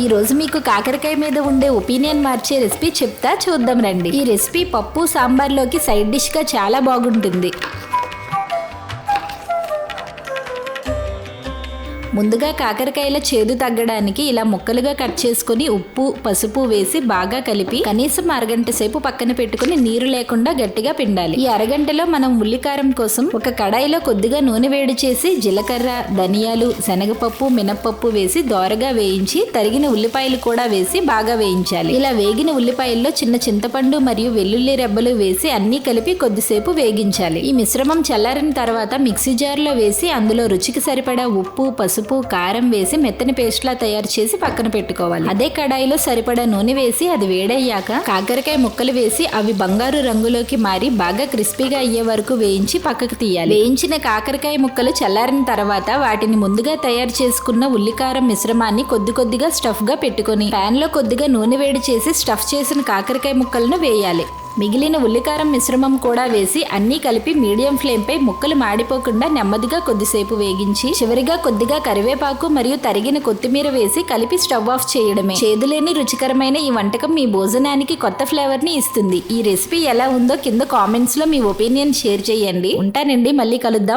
ఈరోజు మీకు కాకరకాయ మీద ఉండే ఒపీనియన్ మార్చే రెసిపీ చెప్తా చూద్దాం రండి. ఈ రెసిపీ పప్పు సాంబార్లోకి సైడ్ డిష్గా చాలా బాగుంటుంది. ముందుగా కాకరకాయల చేదు తగ్గడానికి ఇలా ముక్కలుగా కట్ చేసుకుని ఉప్పు పసుపు వేసి బాగా కలిపి కనీసం అరగంట సేపు పక్కన పెట్టుకుని నీరు లేకుండా గట్టిగా పిండాలి. ఈ అరగంటలో మనం ఉల్లికారం కోసం ఒక కడాయిలో కొద్దిగా నూనె వేడి చేసి జీలకర్ర ధనియాలు శనగపప్పు మినప్పప్పు వేసి దోరగా వేయించి తరిగిన ఉల్లిపాయలు కూడా వేసి బాగా వేయించాలి. ఇలా వేగిన ఉల్లిపాయల్లో చిన్న చింతపండు మరియు వెల్లుల్లి రెబ్బలు వేసి అన్ని కలిపి కొద్దిసేపు వేగించాలి. ఈ మిశ్రమం చల్లారిన తర్వాత మిక్సీ జార్లో వేసి అందులో రుచికి సరిపడా ఉప్పు పసుపు పసుపు కారం వేసి మెత్తని పేస్ట్లా తయారు చేసి పక్కన పెట్టుకోవాలి. అదే కడాయిలో సరిపడా నూనె వేసి అది వేడయ్యాక కాకరకాయ ముక్కలు వేసి అవి బంగారు రంగులోకి మారి బాగా క్రిస్పీగా అయ్యే వరకు వేయించి పక్కకు తీయాలి. వేయించిన కాకరకాయ ముక్కలు చల్లారిన తర్వాత వాటిని ముందుగా తయారు చేసుకున్న ఉల్లికారం మిశ్రమాన్ని కొద్ది కొద్దిగా స్టఫ్గా పెట్టుకొని పాన్లో కొద్దిగా నూనె వేడి చేసి స్టఫ్ చేసిన కాకరకాయ ముక్కలను వేయాలి. మిగిలిన ఉల్లికారం మిశ్రమం కూడా వేసి అన్నీ కలిపి మీడియం ఫ్లేమ్ పై ముక్కలు మాడిపోకుండా నెమ్మదిగా కొద్దిసేపు వేగించి చివరిగా కొద్దిగా కరివేపాకు మరియు తరిగిన కొత్తిమీర వేసి కలిపి స్టవ్ ఆఫ్ చేయడమే. చేదులేని రుచికరమైన ఈ వంటకం మీ భోజనానికి కొత్త ఫ్లేవర్ని ఇస్తుంది. ఈ రెసిపీ ఎలా ఉందో కింద కామెంట్స్లో మీ ఒపీనియన్ షేర్ చేయండి. ఉంటానండి. మళ్ళీ కలుద్దాం.